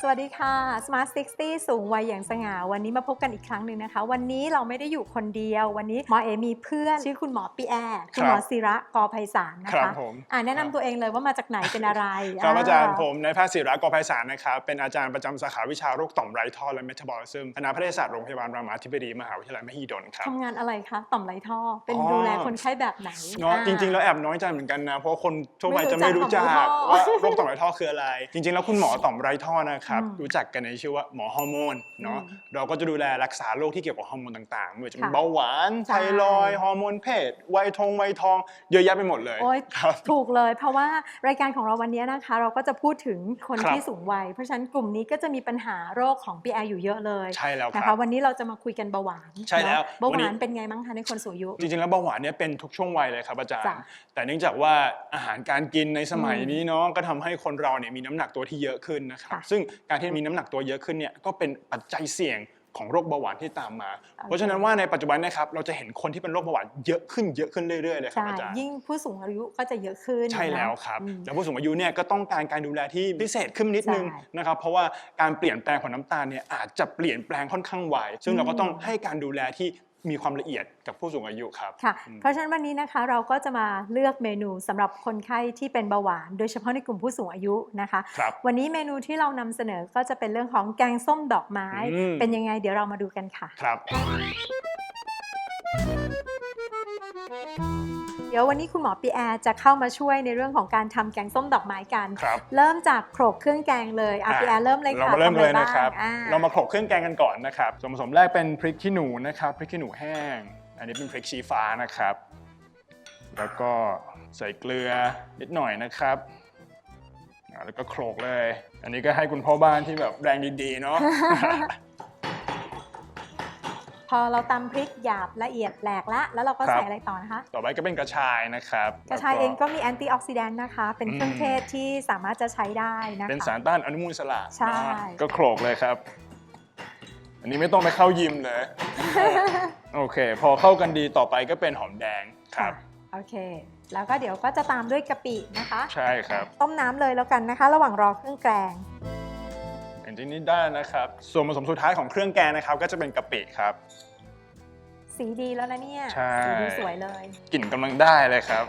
สวัสดีค่ะ Smart 60 สูงวัยอย่างสง่า วันนี้มาพบกันอีกครั้งหนึ่งนะคะ วันนี้เราไม่ได้อยู่คนเดียว วันนี้หมอเอมีเพื่อน ชื่อคุณหมอปีแอร์ คุณหมอศิระกอไพศาลนะครัคะบผมอ่าแนะนำตัวเองเลยว่ามาจากไหนเป็นอะไรครับอาจารย์ผมนายแพทย์ศิระกอไพศาลนะครับ เป็นอาจารย์ประจำสาขาวิชาโรคต่อมไรท่อและเมตาบอลิซึมคณะแพทยศาสตร์โรงพยาบาลรามาธิบดีมหาวิทยาลัยมหิดลครับ ทำงานอะไรคะ ต่อมไรท่อ เป็นอ๋อ ดูแลคนไข้แบบไหนเนาะอ่จริง ๆ แล้วแอบน้อยใจเหมือนกันนะ เพราะคนทั่วไปไม่รู้จะไม่รู้จักจักต่อมไรท่อว่าโรคต่อมไรท่อคืออะไร จริง ๆ แล้วคุณหมอต่อมไรท่อนะครับรู้จักกันในชื่อว่าหมอฮอร์โมนเนาะเราก็จะดูแลรักษาโรคที่เกี่ยวกับฮอร์โมนต่างๆไม่ว่าจะเป็นเบาหวานไทรอยฮอร์โมนเพศวัยทงวัยทองเยอะแยะไปหมดเลยโอ๊ยครับถูกเลย เพราะว่ารายการของเราวันนี้นะคะ เราก็จะพูดถึงคนคที่สูงวัย เพราะฉะนั้นกลุ่มนี้ก็จะมีปัญหาโรคของปีแอร์อยู่เยอะเลยใช่แล้วคนะรัคะบวันนี้เราจะมาคุยกันเบาหวานใช่แล้วเบาหวานเป็นไงบ้างคะในคนสูงอายุจริงๆแล้วเบาหวานเนี่ยเป็นทุกช่วงวัยเลยครับอาจารย์ แต่เนื่องจากว่าอาหารการกินในสมัยนี้เนาะก็ทำให้คนเราเนี่ยมีน้ำหนักตัวที่เยอะขึ้นนะครับซึ่งการที่มีน้ำหนักตัวเยอะขึ้นเนี่ยก็เป็นปัจจัยเสี่ยงของโรคเบาหวานที่ตามมา เพราะฉะนั้นว่าในปัจจุบันนะครับเราจะเห็นคนที่เป็นโรคเบาหวานเยอะขึ้นเยอะขึ้นเรื่อยๆเลยครับใช่อาจารย์ยิ่งผู้สูงอายุก็จะเยอะขึ้น ใช่แล้วนะครับอืมแล้วผู้สูงอายุเนี่ยก็ต้องการการดูแลที่พิเศษขึ้นนิดนึงใช่นะครับ เพราะว่าการเปลี่ยนแปลงของน้ำตาลเนี่ยอาจจะเปลี่ยนแปลงค่อนข้างไวซึ่งเราก็ต้องอืมให้การดูแลที่ มีความละเอียดกับผู้สูงอายุครับ ค่ะอืมเพราะฉะนั้นวันนี้นะคะเราก็จะมาเลือกเมนูสำหรับคนไข้ที่เป็นเบาหวาน โดยเฉพาะในกลุ่มผู้สูงอายุนะคะครับวันนี้เมนูที่เรานำเสนอก็จะเป็นเรื่องของแกงส้มดอกไม้อืมเป็นยังไงเดี๋ยวเรามาดูกันค่ะ ครับ เดี๋ยววันนี้คุณหมอปีแอร์จะเข้ามาช่วยในเรื่องของการทำแกงส้มดอกไม้กัน ครับ เริ่มจากโขลกเครื่องแกงเลยอะอะปีแอร์เริ่มเลยเราค่ะมาเริ่มทำเลยอะไนะครับอ่เรามาโขลกเครื่องแกงกันก่อนนะครับ ส่วนผสมแรกเป็นพริกขี้หนูนะครับ พริกขี้หนูแห้ง อันนี้เป็นพริกชี้ฟ้านะครับ แล้วก็ใส่เกลือนิดหน่อยนะครับอ่าแล้วก็โขลกเลย อันนี้ก็ให้คุณพ่อบ้านที่แบบแรงดีๆเนาะพ อเราตำพริกหยาบละเอียดแหลกละ แล้วเราก็ครับใส่อะไรต่อนะคะ ต่อไปก็เป็นกระชายนะครับกระชายแล้วเองก็มีแอนตี้ออกซิแดนต์นะคะ เป็นเครื่องอืมเทศที่สามารถจะใช้ได้นะคะ เป็นสารต้านอนุมูลอิสระใช่เนาะก็โขลกเลยครับ อันนี้ไม่ต้องไปเข้ายิมเลยโอเค พอเข้ากันดีต่อไปก็เป็นหอมแดงครับโอเค แล้วก็เดี๋ยวก็จะตามด้วยกะปินะคะ ใช่ครับ ต้มน้ำเลยแล้วกันนะคะ ระหว่างรอเครื่องแกงอย่า งที่นี้ได้นะครับ ส่วนผสมสุดท้ายของเครื่องแกงนะครับ ก็จะเป็นกะปิครับ สีดีแล้วนะเนี่ยใช่ สีดูสวยเลย กลิ่นกำลังได้เลยครับ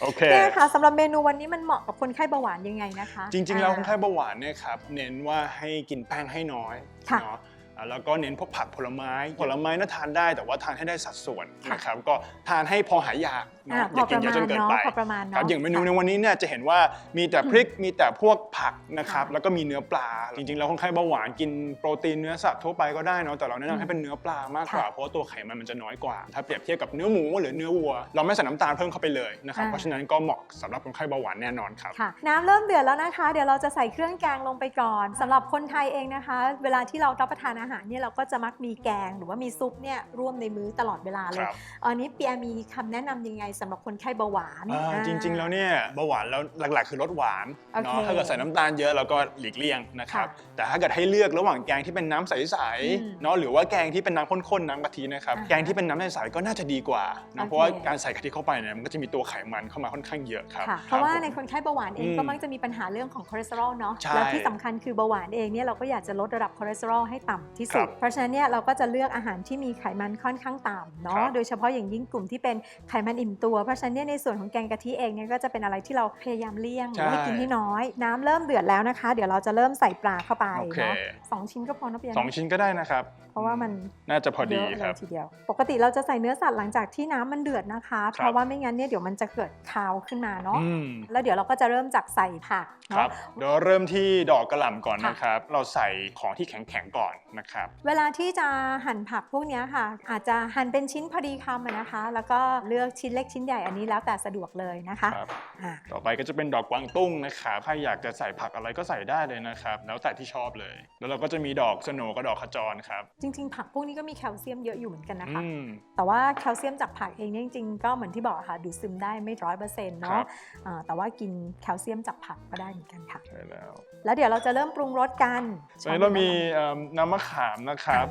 โอเค เนี่ยค่ะสำหรับเมนูวันนี้มันเหมาะกับคนไข้เบาหวานยังไงนะคะจริงๆ แล้วอ่าคนไข้เบาหวานเนี่ยครับเน้นว่าให้กินแป้งให้น้อยค่ะ เนาะ อ่าแล้วก็เน้นพวกผักผลไม้ผลไม้น่าทานได้แต่ว่าทานให้ได้สัดส่วนค่ะนะครับก็ทานให้พอหายอยากอ่าเนาะพอย่าอปกินระเยอะมาจณนเกินเนาะไปพอประมาณครับเนาะอย่างเมนูในค่ะวันนี้เนี่ยจะเห็นว่ามีแต่พริกมีแต่พวกผักนะครับค่ะแล้วก็มีเนื้อปลา จริงๆแล้วคนไข้เบาหวานกินโปรตีนเนื้อสัตว์ทั่วไปก็ได้เนาะแต่เราแนะนำให้เป็นเนื้อปลามากกว่าค่ะเพราะว่าตัวไขมันมันจะน้อยกว่า ถ้าเปรียบเทียบกับเนื้อหมูหรือเนื้อวัว เราไม่ใส่น้ำตาลเพิ่มเข้าไปเลยนะครับอ่าเพราะฉะนั้นก็เหมาะสำหรับคนไข้เบาหวานแน่นอนครับค่ะน้ำเริ่มเดือดแล้วนะคะ เดี๋ยวเราจะใส่เครื่องแกงลงไปก่อนสำหรับคนไทยเองนะคะ เวลาที่เรารับประทานอาหารเนี่ยเราก็จะมักมีแกงหรือว่ามีซุปเนี่ยร่วมในมื้อตลอดเวลาเลคยรับ อันนี้เปียมีคำแนะนำยังไงสำหรับคนไข้เบาหวาน อ่าอ่าจริงๆ แล้วเนี่ยเบาหวานแล้วหลักๆ คือลดหวานโอเคเนาะถ้าเกิดใส่น้ำตาลเยอะเราก็หลีกเลี่ยงนะครับค่ะแต่ถ้าเกิดให้เลือกระหว่างแกงที่เป็นน้ำใสอืมๆเนาะหรือว่าแกงที่เป็นน้ำข้นๆน้ำกะทินะครับอ่าฮะแกงที่เป็นน้ำใสๆก็น่าจะดีกว่าโอนะเค เพราะว่าการใส่กะทิเข้าไปเนี่ยมันก็จะมีตัวไขมันเข้ามาค่อนข้างเยอะครับค่ะเพราะว่าคบในผมคนไข้เบาหวานเองอืมก็มักจะมีปัญหาเรื่องของคอเลสเตอรอลเนาะใช่และที่สำคัญคือเบาหวานเองเนี่ยเราก็อยากจะลดระดับคอเลสเตอรอลให้ต่ำที่สุครัดบเพราะฉะนั้นเนี่ยเราก็จะเลือกอาหารที่มีไขมันค่อนข้างต่ำคเนาะรับโดยเฉพาะอย่างยิ่งกลุ่มที่เป็นไขมันอิ่มตัว เพราะฉะนั้นเนี่ยในส่วนของแกงกะทิเองเนี่ยก็จะเป็นอะไรที่เราพยายามเลี่ยงหรือว่าให้กินให้น้อย น้ำเริ่มเดือดแล้วนะคะ เดี๋ยวเราจะเริ่มใส่ปลาเข้าไปโอเคเนาะสองชิ้นก็พอนะเปียสองชิ้นก็ได้นะครับ เพราะว่ามันน่าจะพอดีเยอะคเลรัยบทีเดียว ปกติเราจะใส่เนื้อสัตว์หลังจากที่น้ำมันเดือดนะคะครับเพราะว่าไม่งั้นเนี่ยเดี๋ยวมันจะเกิดคาวขึ้นมาเนาะอืมแล้วเดี๋ยวเราก็จะเริ่มจากใส่ผักครัเนาะบเดี๋ยวเริ่มที่ดอกกระหล่ำก่อนค่ะนะครับ เราใส่ของที่แข็งๆก่อนนะครับเวลาที่จะหั่นผักพวกเนี้ยค่ะ อาจจะหั่นเป็นชิ้นพอดีคำอะนะคะ แล้วก็เลือกชิ้นเล็กชิ้นใหญ่อันนี้แล้วแต่สะดวกเลยนะคะครับอ่าต่อไปก็จะเป็นดอกกวางตุ้งนะครับใครอยากจะใส่ผักอะไรก็ใส่ได้เลยนะครับ แล้วแต่ที่ชอบเลย แล้วเราก็จะมีดอกสโหนกับดอกขจรครับ จริง ๆ ผักพวกนี้ก็มีแคลเซียมเยอะอยู่เหมือนกันนะคะอืมแต่ว่าแคลเซียมจากผักเองเนี่ยจริงๆก็เหมือนที่บอกค่ะดูดซึมได้ไม่ร้อยเปอร์เซ็นต์ครัเนาะบอ่าแต่ว่ากินแคลเซียมจากผักก็ได้เหมือนกันค่ะใช่แล้วแล้วเดี๋ยวเราจะเริ่มปรุงรสกันตอนนี้เรามีเอิ่มน้ำมะขามนะครับ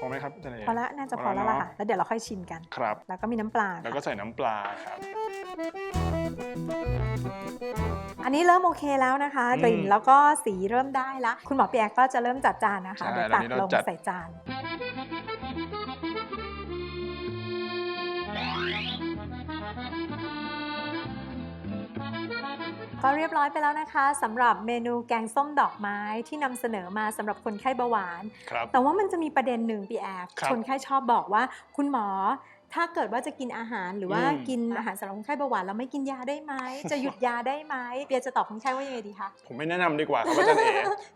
พอไหมครับครับอาจารย์เอ๋พอละน่าจะพอแล้วล่ะค่ะแล้วเดี๋ยวเราค่อยชิมกัน ครับ แล้วก็มีน้ำปลาแล้วค่ะก็ใส่น้ำปลาครับ อันนี้เริ่มโอเคแล้วนะคะอืมกลิ่นแล้วก็สีเริ่มได้ละ คุณหมอเปียกก็จะเริ่มจัดจานนะคะใช่เดี๋ยวแล้วตักนี่เราลงจัด ใส่จาน ก็เรียบร้อยไปแล้วนะคะสำหรับเมนูแกงส้มดอกไม้ที่นำเสนอมาสำหรับคนไข้เบาหวานครับแต่ว่ามันจะมีประเด็นหนึ่งพี่แอฟครับคนไข้ชอบบอกว่า คุณหมอ ถ้าเกิดว่าจะกินอาหารหรือว่าอืม กินอาหารสำหรับคนไข้เบาหวานแล้วไม่กินยาได้ไหม จะหยุดยาได้ไหมเปียจะตอบคนไข้ว่ายังไงดีคะ ผมไม่แนะนำดีกว่าครับอาจารย์เอ๋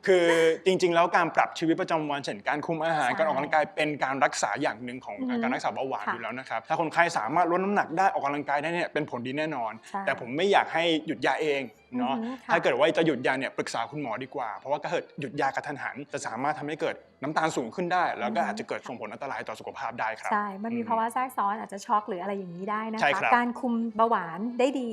คือจริง ๆ แล้วการปรับชีวิตประจำวันเช่นการคุมอาหาร ใช่การออกกำลังกายเป็นการรักษาอย่างหนึ่งของอือฮึการรักษาเบาหวานค่ะอยู่แล้วนะครับ ถ้าคนไข้สามารถลดน้ำหนักได้ออกกำลังกายได้เนี่ยเป็นผลดีแน่นอน ใช่ แต่ผมไม่อยากให้หยุดยาเอง เนาะอือฮึค่ะถ้าเกิดว่าจะหยุดยาเนี่ยปรึกษาคุณหมอดีกว่า เพราะว่าถ้าเกิดหยุดยากระทันหัน จะสามารถทำให้เกิดน้ำตาลสูงขึ้นได้ แล้วก็อือฮึอาจจะเกิดส่งผลอันตรายต่อสุขภาพได้ครับใช่ มันมีอืมภาวะแทรกซ้อนอาจจะช็อกหรืออะไรอย่างนี้ได้นะใช่คะครับการคุมเบาหวานได้ดี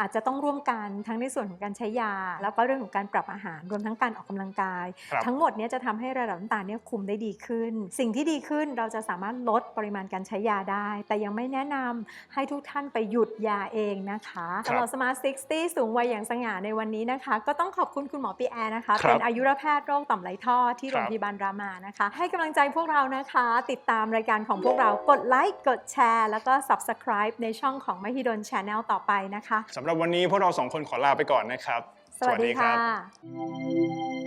อาจจะต้องร่วมกันทั้งในส่วนของการใช้ยา แล้วก็เรื่องของการปรับอาหารรวมทั้งการออกกำลังกายครับทั้งหมดเนี้จะทำให้ระดับน้ำตาลเนี่ยคุมได้ดีขึ้น สิ่งที่ดีขึ้นเราจะสามารถลดปริมาณการใช้ยาได้ แต่ยังไม่แนะนำให้ทุกท่านไปหยุดยาเองนะคะครับสำหรับ Smart 60สูงวัยอย่างสง่าในวันนี้นะคะ ก็ต้องขอบคุณคุณหมอปีแอร์นะคะครับเป็นอายุรแพทย์โรคต่อมไหลท่อที่คโรรังบพยาบาลรามานะคะ ให้กำลังใจพวกเรานะคะ ติดตามรายการของพวกเรากดไลค์กดแชร์ แล้วก็ Subscribe ในช่องของมหิดล Channel ต่อไปนะคะสำหรับวันนี้พวกเราสองคนขอลาไปก่อนนะครับ สวัสดีครัค่ะบ